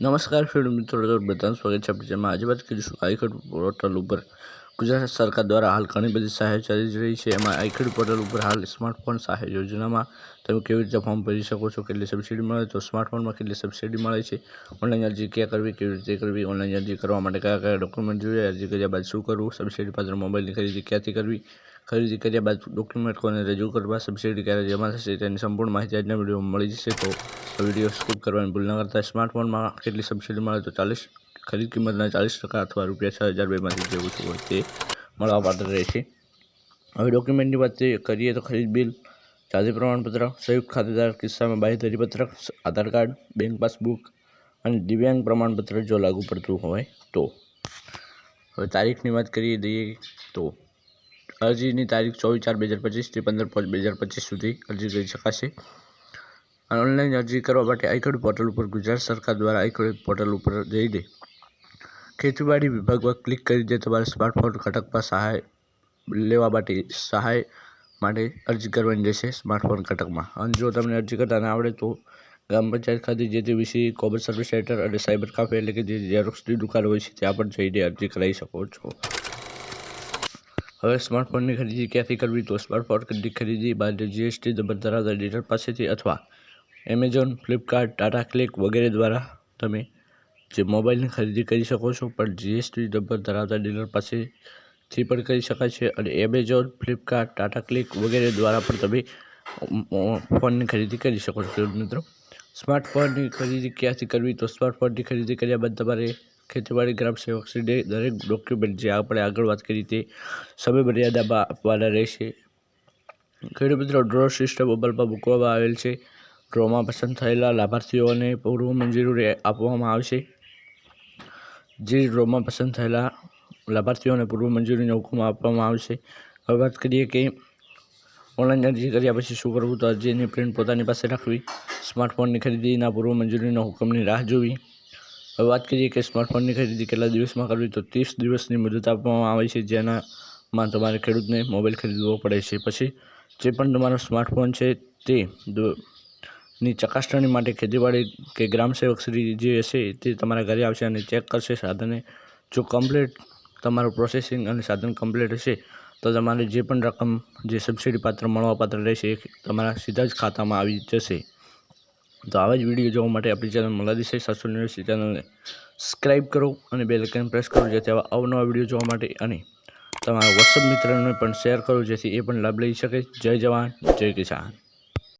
નમસ્કાર ખેડૂત મિત્રો તો બધાનું સ્વાગત છે આપણે જેમાં આજે વાત કરીશું આઈખડ પોર્ટલ ઉપર. ગુજરાત સરકાર દ્વારા હાલ ઘણી બધી સહાય ચાલી રહી છે. એમાં આઈખડ પોર્ટલ ઉપર હાલ સ્માર્ટફોન સહાય યોજનામાં તમે કેવી રીતે ફોર્મ ભરી શકો છો, કેટલી સબસિડી મળે, તો સ્માર્ટફોનમાં કેટલી સબસિડી મળે છે ઓનલાઈન અરજી ક્યાં કરવી, કેવી રીતે કરવી ઓનલાઈન અરજી કરવા માટે કયા કયા ડોક્યુમેન્ટ જોઈએ, અરજી કર્યા બાદ શું કરવું સબસિડી પાત્ર મોબાઈલની ખરીદી ક્યાંથી કરવી, ખરીદી કર્યા બાદ ડોક્યુમેન્ટ કોને રજૂ કરવા સબસિડી ક્યારે જમા થશે, તેની સંપૂર્ણ માહિતી આજના વિડીયોમાં મળી જશે. તો વીડિયો સ્કૂપ કરવાની ભૂલ ન કરતા. સ્માર્ટફોનમાં કેટલી સબસિડી મળે તો ચાલીસ, ખરીદ કિંમતના ચાલીસ ટકા અથવા રૂપિયા છ હજાર બેમાંથી જે ઓછું હોય તે મળવાપાત્ર રહેશે હવે ડોક્યુમેન્ટની વાત કરીએ તો ખરીદ બિલ જાતિ પ્રમાણપત્ર, સંયુક્ત ખાતેદાર કિસ્સામાં બાહ્ય પત્રક આધાર કાર્ડ, બેંક પાસબુક અને દિવ્યાંગ પ્રમાણપત્ર જો લાગુ પડતું હોય તો. હવે તારીખની વાત કરીએ દઈએ તો. અરજીની તારીખ ચોવીસ ચાર બે હજાર પચીસથી પંદર પાંચ બે હજાર પચીસ સુધી અરજી કરી શકાશે. અને ઓનલાઈન અરજી કરવા માટે આઈકોડ પોર્ટલ ઉપર ગુજરાત સરકાર દ્વારા આઈકોડ પોર્ટલ ઉપર જઈને ખેતીવાડી વિભાગમાં ક્લિક કરી દે. તમારે સ્માર્ટફોન ઘટકમાં સહાય લેવા માટે સહાય માટે અરજી કરવાની રહેશે સ્માર્ટફોન ઘટકમાં અને જો તમને અરજી કરતા ના આવડે તો ગ્રામ પંચાયત ખાતે જે તે વિશે કોમન સર્વિસ સેન્ટર અને સાયબર કાફે એટલે કે જે ઝેરોક્સની દુકાન હોય છે, ત્યાં પણ જઈને અરજી કરાવી શકો છો. હવે સ્માર્ટફોનની ખરીદી ક્યાંથી કરવી? તો સ્માર્ટફોનની ખરીદી માટે જીએસટી નંબર ધરાવતા ડીલર પાસેથી અથવા એમેઝોન ફ્લિપકાર્ટ ટાટા ક્લિક વગેરે દ્વારા તમે જે મોબાઈલની ખરીદી કરી શકો છો, પણ જીએસટી નંબર ધરાવતા ડીલર પાસેથી પણ કરી શકાય છે અને એમેઝોન ફ્લિપકાર્ટ ટાટા ક્લિક વગેરે દ્વારા પણ તમે ફોનની ખરીદી કરી શકો છો. મિત્રો, સ્માર્ટફોનની ખરીદી ક્યાંથી કરવી? તો સ્માર્ટફોનની ખરીદી કર્યા બાદ તમારે ખેતીવાડી, ગ્રામ સેવક શ્રીને દરેક ડોક્યુમેન્ટ જે આપણે આગળ વાત કરી તે સમય મર્યાદામાં આપવાના રહેશે. ખેડૂત મિત્રો ડ્રો સિસ્ટમ અમલમાં મૂકવામાં આવેલ છે. ડ્રોમાં પસંદ થયેલા લાભાર્થીઓને પૂર્વ મંજૂરી આપવામાં આવશે. જે ડ્રોમાં પસંદ થયેલા લાભાર્થીઓને પૂર્વ મંજૂરીનો હુકમ આપવામાં આવશે. હવે વાત કરીએ કે ઓનલાઈન અરજી કર્યા પછી શું કરવું? તો અરજીની પ્રિન્ટ પોતાની પાસે રાખવી. સ્માર્ટફોનની ખરીદીના પૂર્વ મંજૂરીના હુકમની રાહ જોવી. હવે વાત કરીએ કે સ્માર્ટફોનની ખરીદી કેટલા દિવસમાં કરવી? તો ત્રીસ દિવસની મુદત આપવામાં આવે છે. જેનામાં તમારે ખેડૂતને મોબાઈલ ખરીદવો પડે છે. પછી જે પણ તમારો સ્માર્ટફોન છે તે ની ચકાસણી માટે ખેતીવાડી કે ગ્રામ સેવક શ્રી જે હશે તે તમારા ઘરે આવશે અને ચેક કરશે સાધને. જો કમ્પ્લીટ તમારું પ્રોસેસિંગ અને સાધન કમ્પ્લીટ હશે, તો તમારે જે પણ રકમ, જે સબસિડી પાત્ર મળવાપાત્ર રહેશે એ તમારા સીધા જ ખાતામાં આવી જશે. તો આવા જ વીડિયો જોવા માટે આપણી ચેનલ મલાદી સાતસો યુનિવર્સિટી ચેનલને સબસ્ક્રાઈબ કરો અને બે લાઇકન પ્રેસ કરો જેથી આવા અવનવા વીડિયો જોવા માટે અને તમારા વોટ્સઅપ મિત્રોને પણ શેર કરો જેથી એ પણ લાભ લઈ શકે. જય જવાન. જય કિસાન.